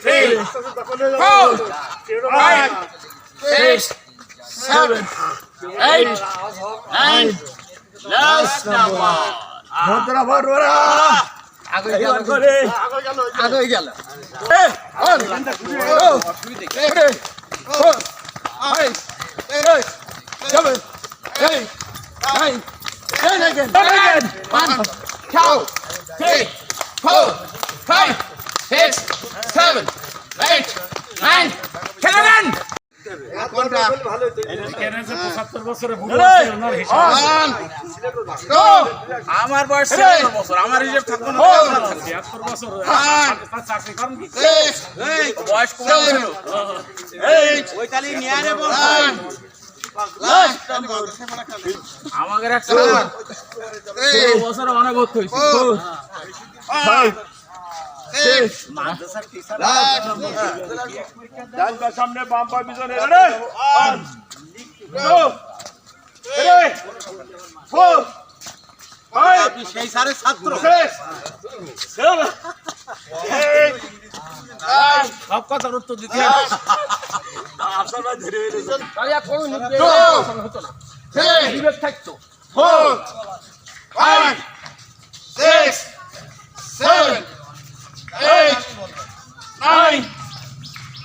three, four, five, six, seven, eight, nine. Last number. ভদ্রা ভররা আগে গেল আগে গেল এই অন ও এই four five six seven eight nine ten again ten again One, two, three, four, five, six, seven, eight, nine, ten again. আমার বয়স বছর আমার হিসেব থাকব না। Six, বয়স কম ওই তালি নিয়ে আমাদের একটা অনেক ভর্তি হয়েছে। সামনে বাম পা পিছনে। ফাইভ সেই সারের ছাত্র সব কথার উত্তর দিতে আপনারা ধরে হতো না থাকতো four,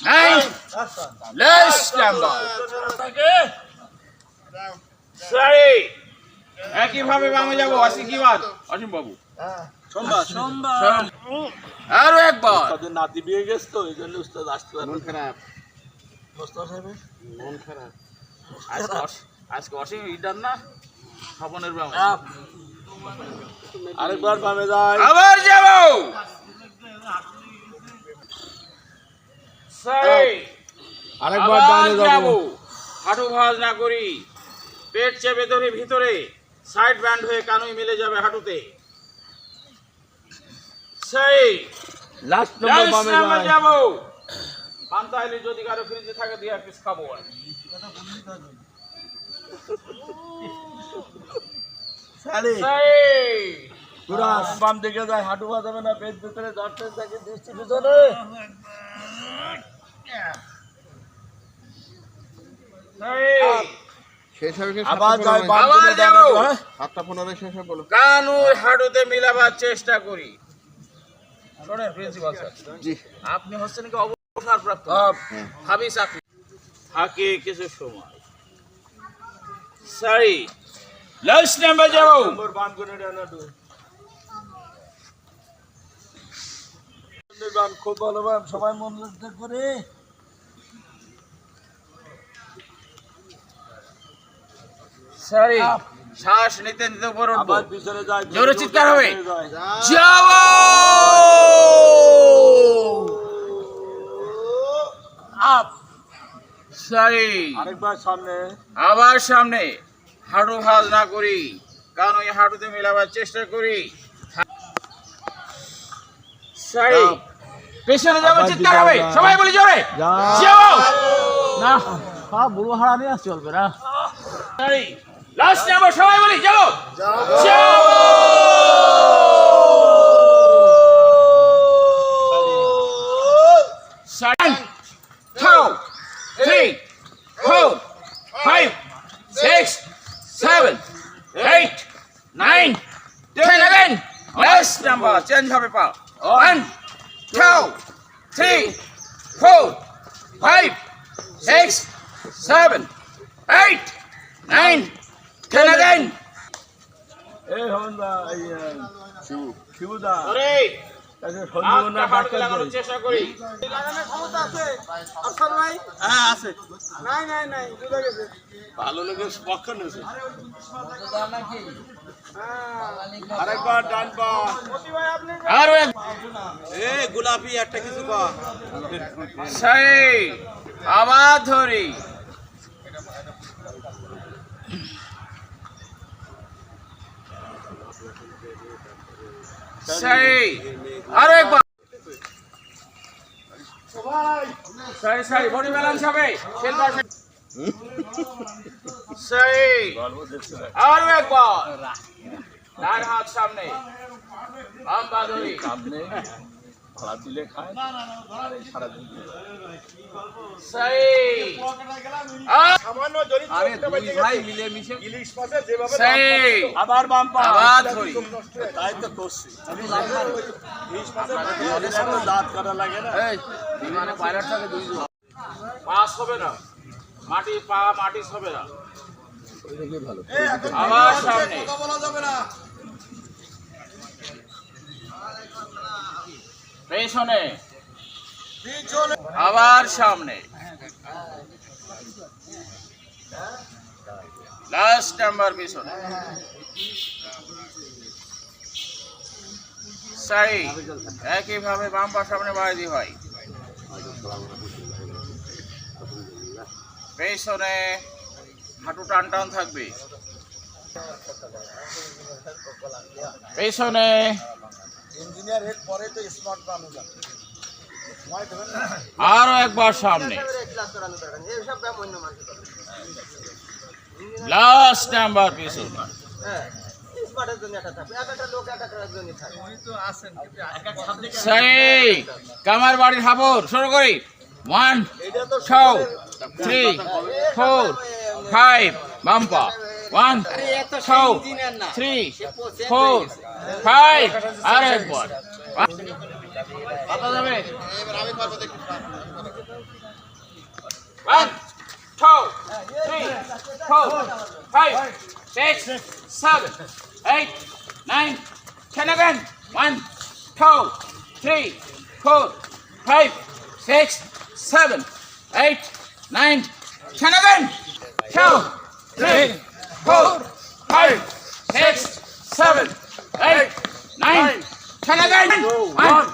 nine, last number. Sorry. একইভাবে বামে যাব অসি কি বাদ অসীম বাবু। আরও একবার। তাদের নাতি বিয়ে গেছে তো এই জন্য উস্তাদ আসতে পারে মন খারাপ। মন খারাপ। আজকে অস- আজকে অসীম ইডার না? স্বপনের বামে। আরেকবার বামে যায় আবার যাব সেই আরেকবার ডানে যাব। হাঁটু ভাঁজ না করি। পেট চেপে ধরে ভিতরে। সাইড ব্যান্ড হয়ে কানুই মিলে যাবে হাঁটুতে। সেই। লাস্ট নম্বর লাস্ট বামে নাম্বার যায়। যাব। যদি কারও ফ্রিজে থাকে দুই এক পিস খাব আর সেই। পুরা। বাম দিকে যায় হাঁটু বাজাবে না পেট ভিতরে ধরতে থাকে দৃষ্টি পিছনে সেই আবার যায় বাম আবার দিকে যাব। ডানে যায় সাতটা পনেরো শেষ হয়ে বলো কানুর হাঁটুতে মিলাবার চেষ্টা করি। শোনেন প্রিন্সিপাল স্যার। আপনি হচ্ছেন কি অবসরপ্রাপ্ত ভাবি চাকরি। থাকে কিছু সময়। সরি লাস্ট নাম্বার যাব নম্বর বাম করে ডানে দু বাম খুব ভালো সবাই মন লজ্জা করে। শ্বাস নিতে নিতে উপর উঠবো। আবার পিছনে জোরে চিৎকার হবে। যায়। যাব আপ। সরি। আরেকবার সামনে। আবার সামনে। হাঁটু ভাজ না করি। কারণ ওই হাঁটুতে মেলাবার চেষ্টা করি। সরি। পেছনে যাব চিৎকার হবে। সবাই বলি জোরে। না বুড়ো হারা নিয়ে চলবে না। সরি। লাস্ট নাম্বার সবাই বলি যাবো চেঞ্জ হবে পা one two three four five six seven eight nine ten again. এই হন দা এই শিবু শিবু দা ওরে, তাকে হাতটা সঞ্জীবনা হাঁটুতে ডাক্তার চেষ্টা করি। হ্যাঁ আছে। ভালো লোকে পক্ষ নেছে। আরেকবার ডান পা। আরও এ গোলাপি একটা কিছু পা। সেই আবার ধরি। সেই আরও একবার। সেই সেই বডি ব্যালেন্স হবে। শিল্পা সেই আরও একবার। ডান হাত সামনে। বাম পা সামনে ভাড়া দিলে খায়। আর এই সারাদিন সেই আর আরে দুই ভাই মিলে মিশে সেই আবার বাম পা। আবার ধরি। তাই তো করছি। দাঁত কাটা লাগে না। এই বিমানে পাইলট থাকে দুই পাস হবে না। মাটি পা মাটি হবে না। আবার সামনে। পেছনে। আবার সামনে। লাস্ট নাম্বার পেছনে। সাই একইভাবে বাম পা সামনে বাড়ি হয়। পেছনে হাঁটু টান টান থাকবে। পেছনে ইঞ্জিনিয়ার হেড পরে তো স্মার্ট বানানো যাবে। আরও একবার সামনে। লাস্ট নাম্বার পিছনে সেই কামার বাড়ির হাবর শুরু করি। One two three four five বাম্পা One, two, three, four, five, and one. One. One. Two, three, four, five, six, seven, eight, nine, ten again. One, two, three, four, five, six, seven, eight, nine, ten again. Two four, five, six, seven, eight, nine, ten again. One,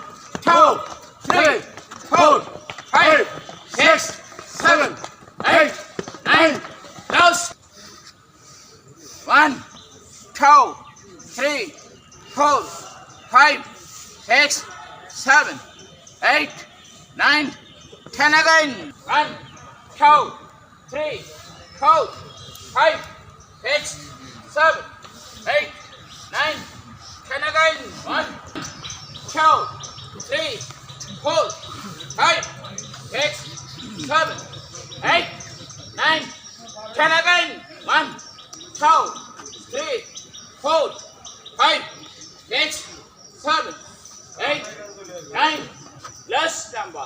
two, three, four, five, six, seven, eight, nine, last. One, two, three, four, five, six, seven, eight, nine, ten again. One, two, three, four, five, six, seven, eight, nine, ten again. One, two, three, four, five, six, seven, eight, nine, ten again. One, two, three, four, five, six, seven, eight, nine. Last number.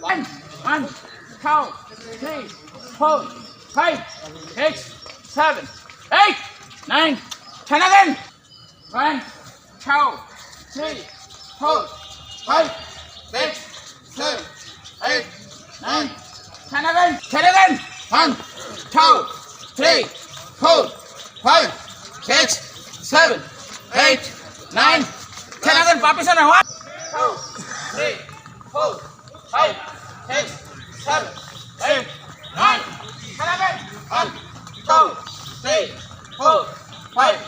One, one, two, three, four, five, six, seven, eight, nine, ten again. One, two, three, four, five, six, seven, eight, nine, ten again. Ten again. One, two, three, four, five, six, seven, eight, nine, ten again. Papi sana. One, two, three, four, five, six, seven, eight, nine, ten again. One, two, three, four, five,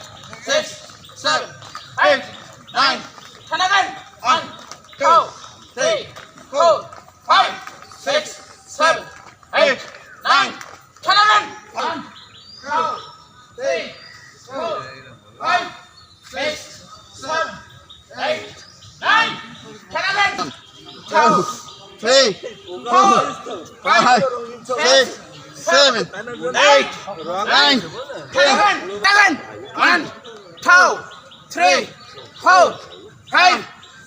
six, seven, eight, nine, ten again. One, two, three, four, five, six, seven, eight, nine, ten again. One, two, three, four, five, six, seven, eight, nine, ten again. Two, three, four, five, six, seven, eight, nine, ten, eleven, one, two, three, four, five,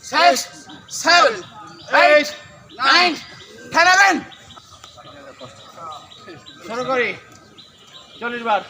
six, seven, eight, nine, ten, eleven. শুরু করি। চল্লিশ বার।